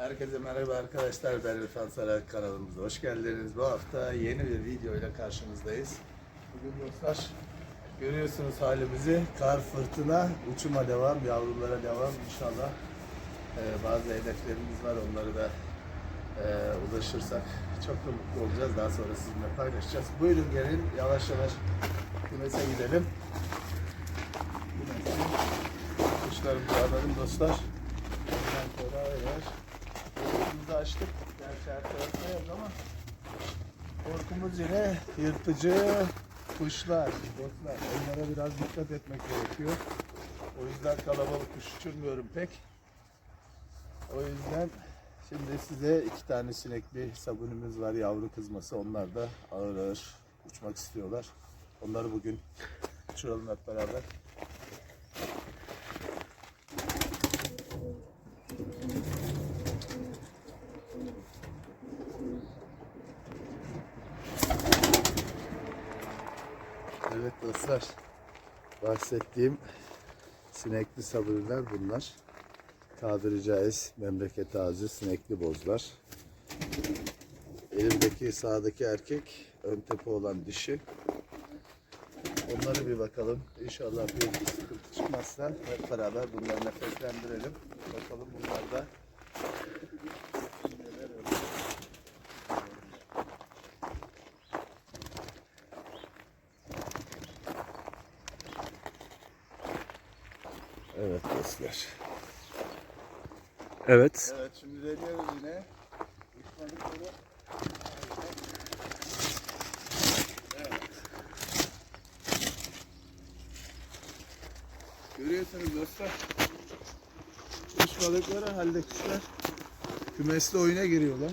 Herkese merhaba arkadaşlar. Ben İrfan Saray kanalımıza hoş geldiniz. Bu hafta yeni bir video ile karşınızdayız. Bugün dostlar görüyorsunuz halimizi. Kar, fırtına, uçuma devam, yavrulara devam inşallah. Ee, bazı hedeflerimiz var. Onları da e, ulaşırsak çok da mutlu olacağız. Daha sonra sizinle paylaşacağız. Buyurun gelin yavaş yavaş kümese gidelim. Kuşlarımızı alalım dostlar. Ondan sonra yavaş Korkumuzu açtık. Gerçi her taraftayız ama korkumuz yine yırtıcı kuşlar, botlar. Onlara biraz dikkat etmek gerekiyor. O yüzden kalabalık kuş uçurmuyorum pek. O yüzden şimdi size iki tane sinekli sabunumuz var, yavru kızması. Onlar da ağır ağır uçmak istiyorlar. Onları bugün uçuralım hep beraber. Evet dostlar, bahsettiğim sinekli sabırlar bunlar. Tabiri caiz memleket ağzı sinekli bozlar. Elimdeki sağdaki erkek, ön tepe olan dişi. Onları bir bakalım. İnşallah bir sıkıntı çıkmazsa hep beraber bunları nefeslendirelim. Bakalım bunlar da neler oluyor. Evet dostlar. Evet. Evet şimdi deniyoruz yine. Görüyorsunuz dostlar. Uçmadıkları halde kuşlar kümesli oyuna giriyorlar.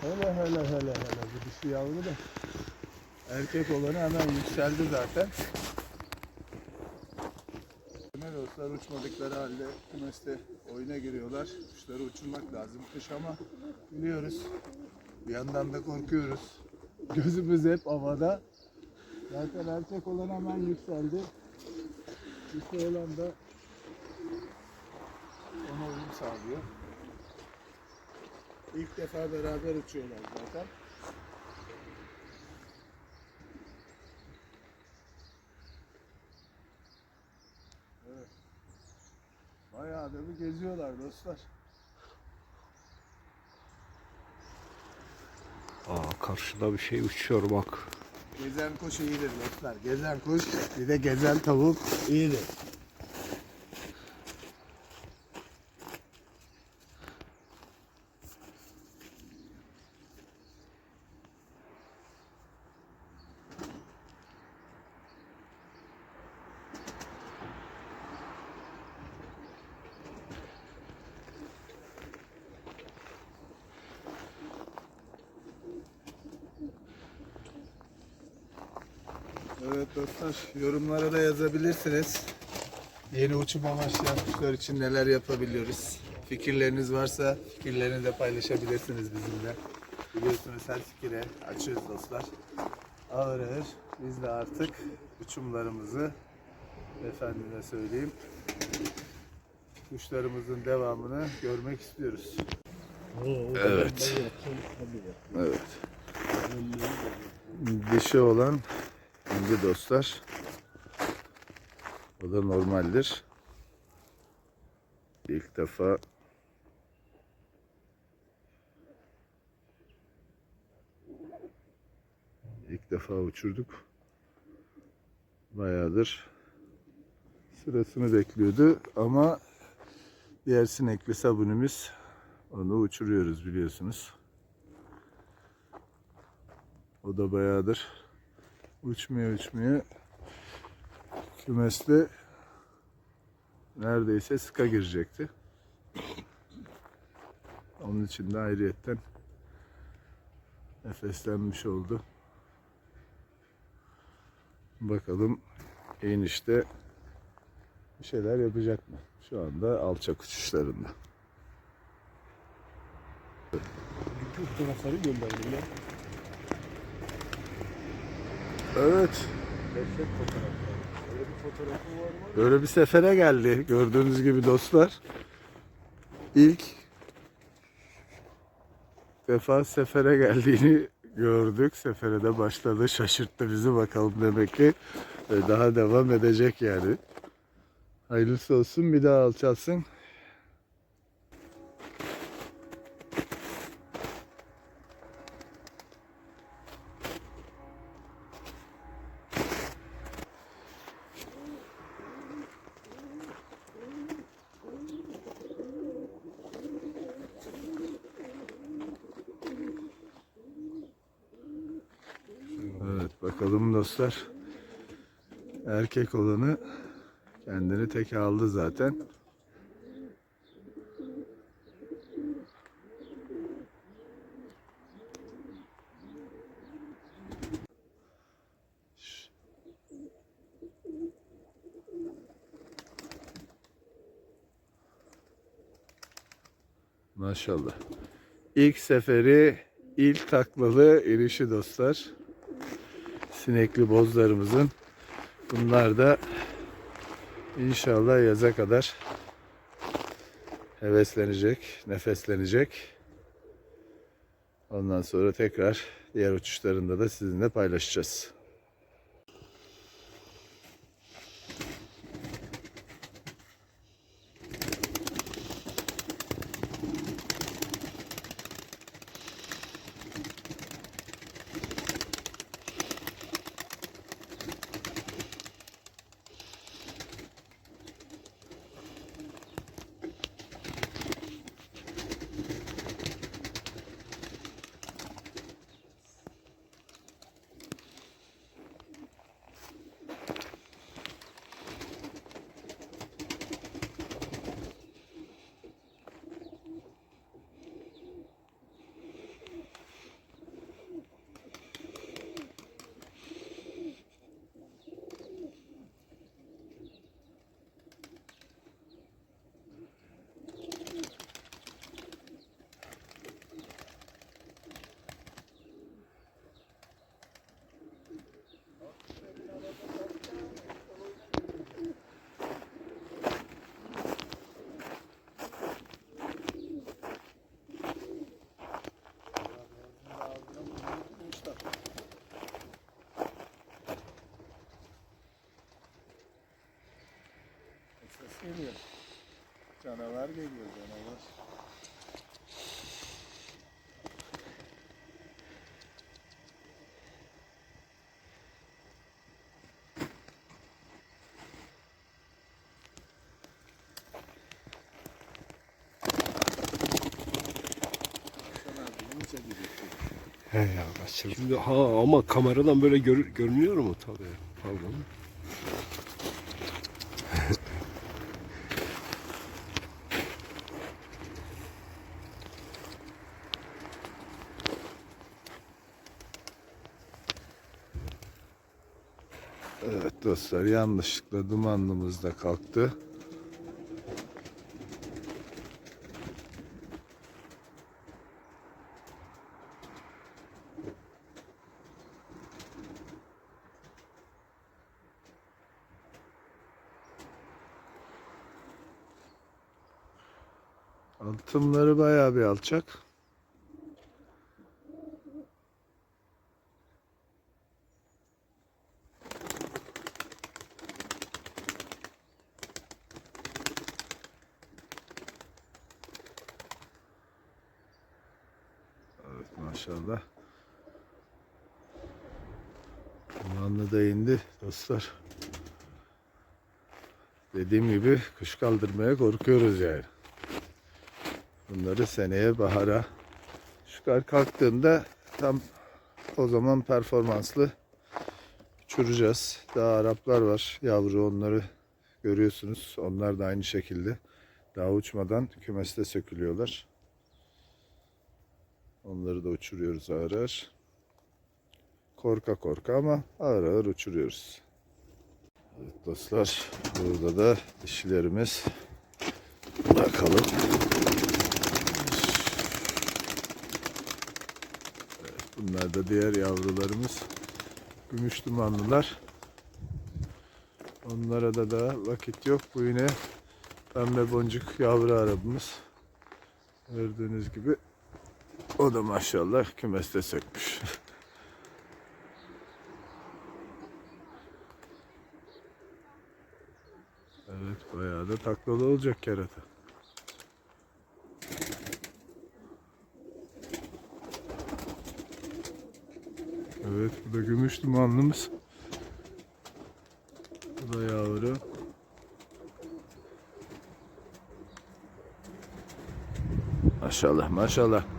Hele hele hele hele bu dişi yavru da erkek olanı hemen yükseldi zaten. Ne dostlar uçmadıkları halde kümeste oyuna giriyorlar. Kuşları uçurmak lazım kış ama biliyoruz. Bir yandan da korkuyoruz. Gözümüz hep havada. Zaten erkek olan hemen yükseldi. Dişi olan da ona uyum sağlıyor. İlk defa beraber uçuyorlar zaten. Evet. Bayağı da bir geziyorlar dostlar. Aa, karşıda bir şey uçuyor bak. Gezen kuş iyidir dostlar. Gezen kuş bir de gezen tavuk iyidir. Evet dostlar yorumlara da yazabilirsiniz. Yeni uçum amaçlayan kuşlar için neler yapabiliyoruz? Fikirleriniz varsa fikirlerini de paylaşabilirsiniz bizimle. Biliyorsunuz her fikire açıyoruz dostlar. Ağır ağır biz de artık uçumlarımızı efendime söyleyeyim kuşlarımızın devamını görmek istiyoruz. Evet. Evet. Dişi olan ince dostlar. O da normaldir. İlk defa ilk defa uçurduk. Bayağıdır sırasını bekliyordu ama diğer sinekli sabunumuz onu uçuruyoruz biliyorsunuz. O da bayağıdır uçmuyor uçmuyor. Kümeste neredeyse sıka girecekti. Onun için de ayrıyetten nefeslenmiş oldu. Bakalım enişte bir şeyler yapacak mı? Şu anda alçak uçuşlarında. Bütün fotoğrafları gönderdim ya. Evet. Dehşet fotoğraflar. Öyle bir fotoğrafı var? Böyle bir sefere geldi gördüğünüz gibi dostlar. ilk defa sefere geldiğini gördük. Sefere de başladı. Şaşırttı bizi bakalım demek ki. e, Daha devam edecek yani. Hayırlısı olsun bir daha alçalsın. Evet bakalım dostlar. Erkek olanı kendini tek aldı zaten. Maşallah. İlk seferi, ilk taklalı irişi dostlar. Sinekli bozlarımızın. Bunlar da inşallah yaza kadar heveslenecek, nefeslenecek. Ondan sonra tekrar diğer uçuşlarında da sizinle paylaşacağız. Ses geliyor. Canavar geliyor canavar. He ya kaçırdım. Şimdi ha ama kameradan böyle gör, görünüyor mu tabii. Pardon. Evet dostlar yanlışlıkla dumanlımız da kalktı. Altımları bayağı bir alçak. Evet maşallah. Dumanlı da indi dostlar. Dediğim gibi kuş kaldırmaya korkuyoruz yani. Bunları seneye bahara şu kalktığında tam o zaman performanslı uçuracağız. Daha Araplar var yavru onları görüyorsunuz. Onlar da aynı şekilde daha uçmadan kümeste sökülüyorlar. Onları da uçuruyoruz ağır ağır. Korka korka ama ağır ağır uçuruyoruz. Evet dostlar burada da dişilerimiz bakalım. Evet, bunlar da diğer yavrularımız. Gümüş dumanlılar. Onlara da daha vakit yok. Bu yine pembe boncuk yavru arabamız. Gördüğünüz gibi o da maşallah kümeste sökmüş. evet bayağı da taklalı olacak kerata. Evet bu da gümüş dumanlımız. Bu da yavru. Maşallah maşallah.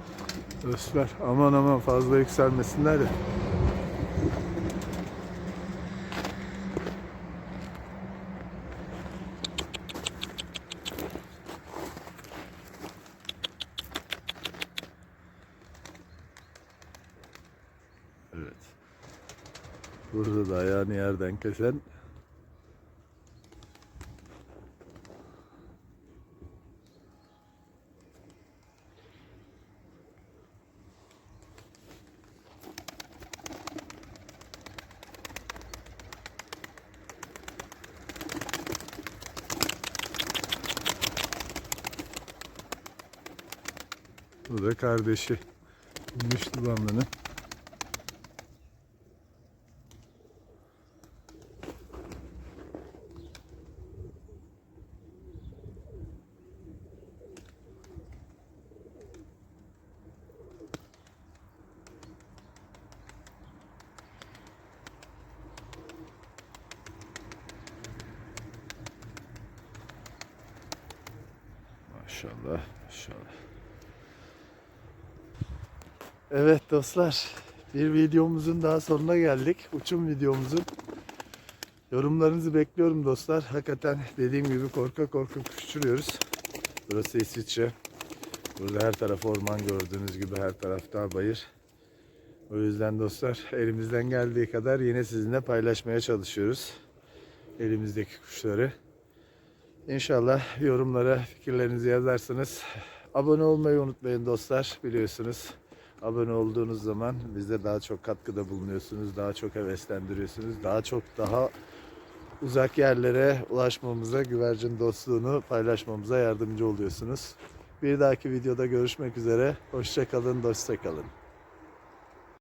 Dostlar aman aman fazla yükselmesinler de. Evet. Burada da ayağını yerden kesen Bu da kardeşi. Gümüş dumanlının. Maşallah, maşallah. Evet dostlar, bir videomuzun daha sonuna geldik. Uçum videomuzun. Yorumlarınızı bekliyorum dostlar. Hakikaten dediğim gibi korka korka uçuruyoruz. Burası İsviçre. Burada her taraf orman gördüğünüz gibi her taraf dağ bayır. O yüzden dostlar elimizden geldiği kadar yine sizinle paylaşmaya çalışıyoruz. Elimizdeki kuşları. İnşallah yorumlara fikirlerinizi yazarsınız. Abone olmayı unutmayın dostlar biliyorsunuz. Abone olduğunuz zaman bize daha çok katkıda bulunuyorsunuz. Daha çok heveslendiriyorsunuz. Daha çok daha uzak yerlere ulaşmamıza, güvercin dostluğunu paylaşmamıza yardımcı oluyorsunuz. Bir dahaki videoda görüşmek üzere. Hoşça kalın, dostça kalın.